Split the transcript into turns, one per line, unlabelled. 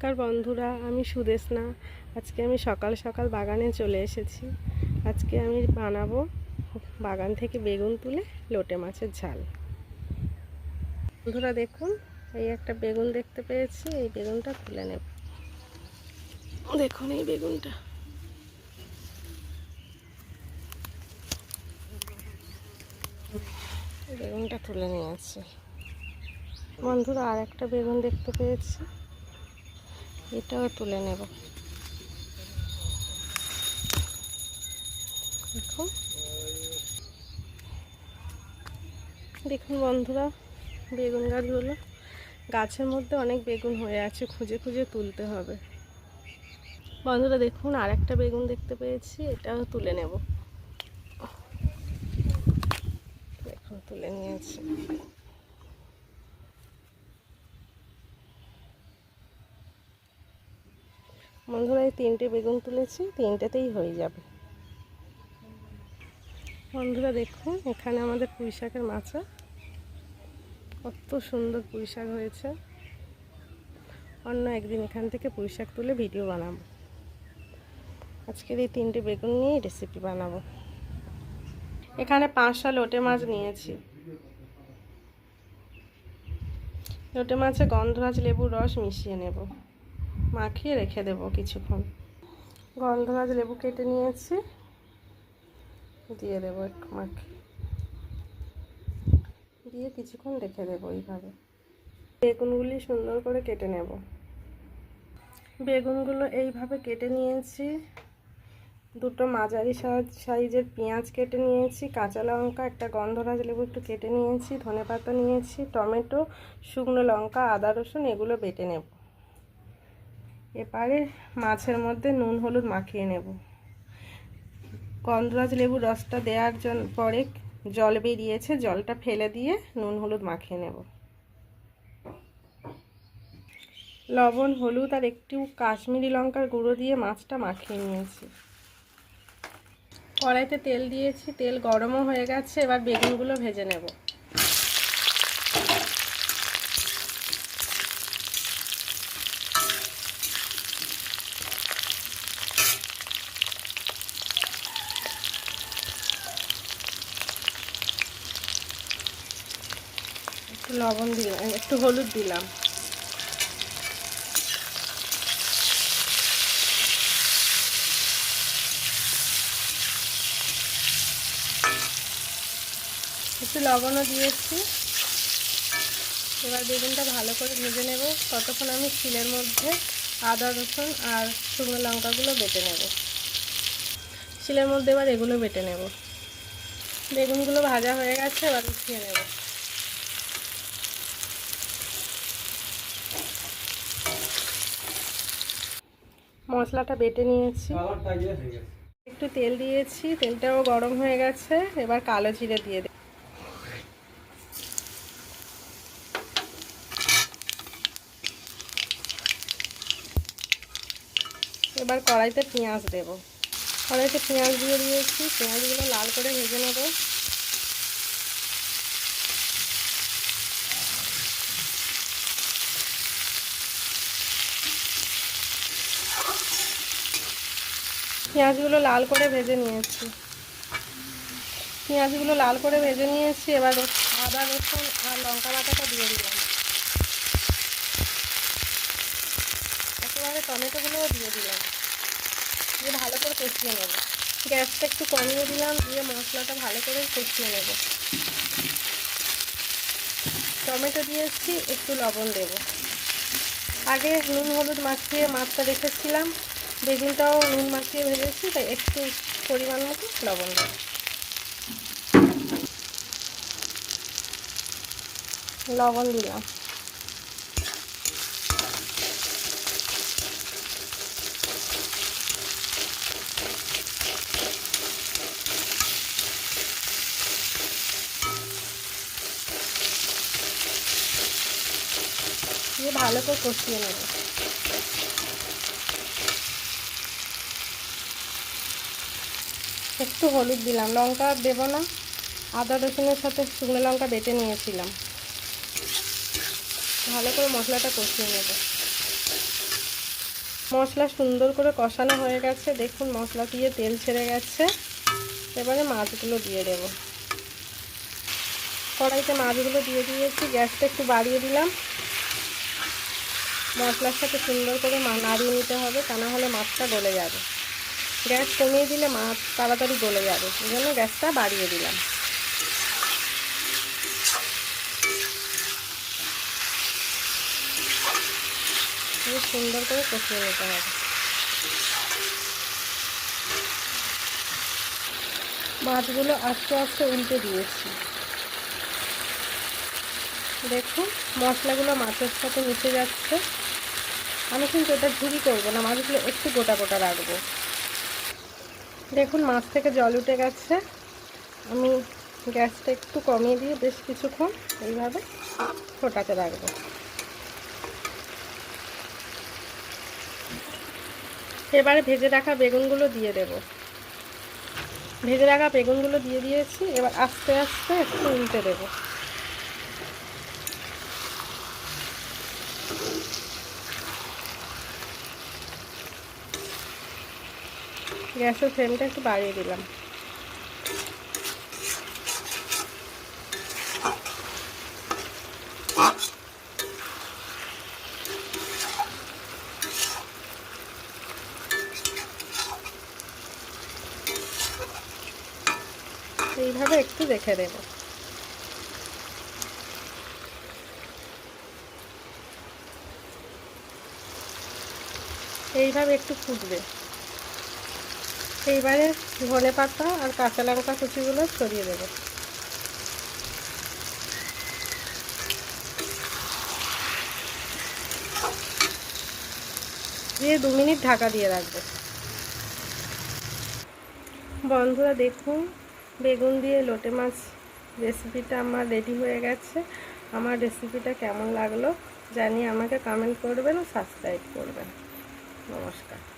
নমস্কার বন্ধুরা, আমি সুদেশনা আজকে আমি সকাল সকাল বাগানে চলে এসেছি। আজকে আমি বানাবো বাগান থেকে বেগুন তুলে লোটে মাছের ঝাল। বন্ধুরা, দেখুন, এই একটা বেগুন দেখতে পেয়েছি, এই বেগুনটা তুলে নেব। দেখুন এই বেগুনটা। বেগুনটা তুলে নিয়েছি বন্ধুরা আর একটা বেগুন দেখতে পেয়েছি। এটাও তুলে নেব। দেখুন। দেখুন বন্ধুরা, বেগুন গাছগুলো। গাছের মধ্যে অনেক বেগুন হয়ে আছে, খুঁজে খুঁজে তুলতে হবে। বন্ধুরা, দেখুন আর একটা বেগুন দেখতে পেয়েছি, এটাও তুলে নেব। দেখুন, তুলে নিয়েছি। বন্ধুরা, এই তিনটে বেগুন তুলেছি, তিনটেতেই হয়ে যাবে। বন্ধুরা, দেখুন, এখানে আমাদের পুঁই শাকের মাচা। কত সুন্দর পুঁই শাক হয়েছে। অন্য একদিন এখান থেকে পুঁই শাক তুলে ভিডিও বানাবো। আজকের এই তিনটে বেগুন নিয়ে রেসিপি বানাবো। এখানে পাঁচশো লোটে মাছ নিয়েছি। লোটে মাছে গন্ধরাজ লেবুর রস মিশিয়ে নেব। মাখিয়ে রেখে দেবো কিছুক্ষণ। গন্ধরাজ লেবু কেটে নিয়েছি। দিয়ে দেবো একটু মাখিয়ে দিয়ে কিছুক্ষণ রেখে দেবো এইভাবে। বেগুনগুলি সুন্দর করে কেটে নেব। বেগুনগুলো এইভাবে কেটে নিয়েছি। দুটো মাঝারি সাইজের পেঁয়াজ কেটে নিয়েছি, কাঁচা লঙ্কা, একটা গন্ধরাজ লেবু একটু কেটে নিয়েছি ধনে পাতা নিয়েছি, টমেটো, শুকনো লঙ্কা, আদা রসুন, এগুলো বেটে নেব। এবারে মাছের মধ্যে নুন, হলুদ মাখিয়ে নেব। গন্ধরাজ লেবুর রসটা দেওয়ার জন্য পরে জল বেরিয়েছে, জলটা ফেলে দিয়ে নুন, হলুদ মাখিয়ে নেব। লবণ, হলুদ আর একটু কাশ্মীরি লঙ্কার গুঁড়ো দিয়ে মাছটা মাখিয়ে নিয়েছি। কড়াইতে তেল দিয়েছি, তেল গরমও হয়ে গেছে, এবার বেগুনগুলো ভেজে নেব একটু লবণ দিলাম একটু হলুদ দিলাম। একটু লবণও দিয়েছি। এবার বেগুনটা ভালো করে ভেজে নেব। ততক্ষণ আমি শিলের মধ্যে আদা, রসুন আর শুকনো লঙ্কাগুলো বেটে নেব। শিলের মধ্যে এবার এগুলো বেটে নেব। বেগুনগুলো ভাজা হয়ে গেছে, এবার উঠিয়ে নেব। মশলাটা বেটে নিয়েছি। একটু তেল দিয়েছি, তেলটাও গরম হয়ে গেছে। এবার কালো জিরে দিয়ে দিই এবার কড়াইতে পেঁয়াজ দেব। কড়াইতে পেঁয়াজ দিয়ে দিয়েছি। পেঁয়াজগুলো লাল করে ভেজে নেব। পেঁয়াজগুলো লাল করে ভেজে নিয়েছি। পেঁয়াজগুলো লাল করে ভেজে নিয়েছি, এবার আদা, রসুন আর লঙ্কা বাটাটা দিয়ে দিলাম। একেবারে টমেটোগুলোও দিয়ে দিলাম। দিয়ে ভালো করে কষিয়ে নেব। গ্যাসটা একটু কমিয়ে দিলাম, দিয়ে মশলাটা ভালো করে কষিয়ে নেব। টমেটো দিয়েছি, একটু লবণ দেব। আগে নুন, হলুদ মাখিয়ে মাছটা রেখেছিলাম বেগুনটাও নুন মাখিয়ে ভেজেছি, তাই একটু পরিমাণ মতো লবণ দেব লবণ দিলাম। ভালো করে কষিয়ে নেব। একটু হলুদ দিলাম। লঙ্কা দেবো না। আদা, রসুনের সাথে শুকনো লঙ্কা বেটে নিয়েছিলাম। ভালো করে মশলাটা কষিয়ে নেব। মশলা সুন্দর করে কষানো হয়ে গেছে। দেখুন, মশলা দিয়ে তেল ছেড়ে গেছে। এবারে মাছগুলো দিয়ে দেব। কড়াইতে মাছগুলো দিয়ে দিয়েছি। গ্যাসটা একটু বাড়িয়ে দিলাম। মশলার সাথে সুন্দর করে নাড়িয়ে নিতে হবে, তা না হলে মাছটা গলে যাবে। গ্যাস কমিয়ে দিলে মাছ তাড়াতাড়ি গলে যাবে। এই জন্য গ্যাসটা বাড়িয়ে দিলাম। খুব সুন্দর করে কষিয়ে নিতে হবে। মাছগুলো আস্তে আস্তে উল্টে দিয়েছি। দেখুন, মশলাগুলো মাছের সাথে মিশে যাচ্ছে। আমি কিন্তু এটা ঝুড়ি করব না, মাছগুলো একটু গোটা গোটা রাখব। দেখুন, মাছ থেকে জল উঠে গেছে। আমি গ্যাসটা একটু কমিয়ে দিয়ে বেশ কিছুক্ষণ এইভাবে ফোটাতে রাখব। এবারে ভেজে রাখা বেগুনগুলো দিয়ে দেব। ভেজে রাখা বেগুনগুলো দিয়ে দিয়েছি, এবার আস্তে আস্তে একটু উল্টে দেবো। গ্যাসের ফ্লেমটা একটু বাড়িয়ে দিলাম। এইভাবে একটু দেখে দেব। এইভাবে একটু ফুটবে। এইবারে ধনে পাতা আর কাঁচা লঙ্কা কুচিগুলো ছড়িয়ে দেবো। দিয়ে দু মিনিট ঢাকা দিয়ে রাখব। বন্ধুরা দেখুন, বেগুন দিয়ে লোটে মাছ রেসিপিটা আমার রেডি হয়ে গেছে। আমার রেসিপিটা কেমন লাগল জানিয়ে আমাকে কমেন্ট করবেন সাবস্ক্রাইব করবেন। নমস্কার।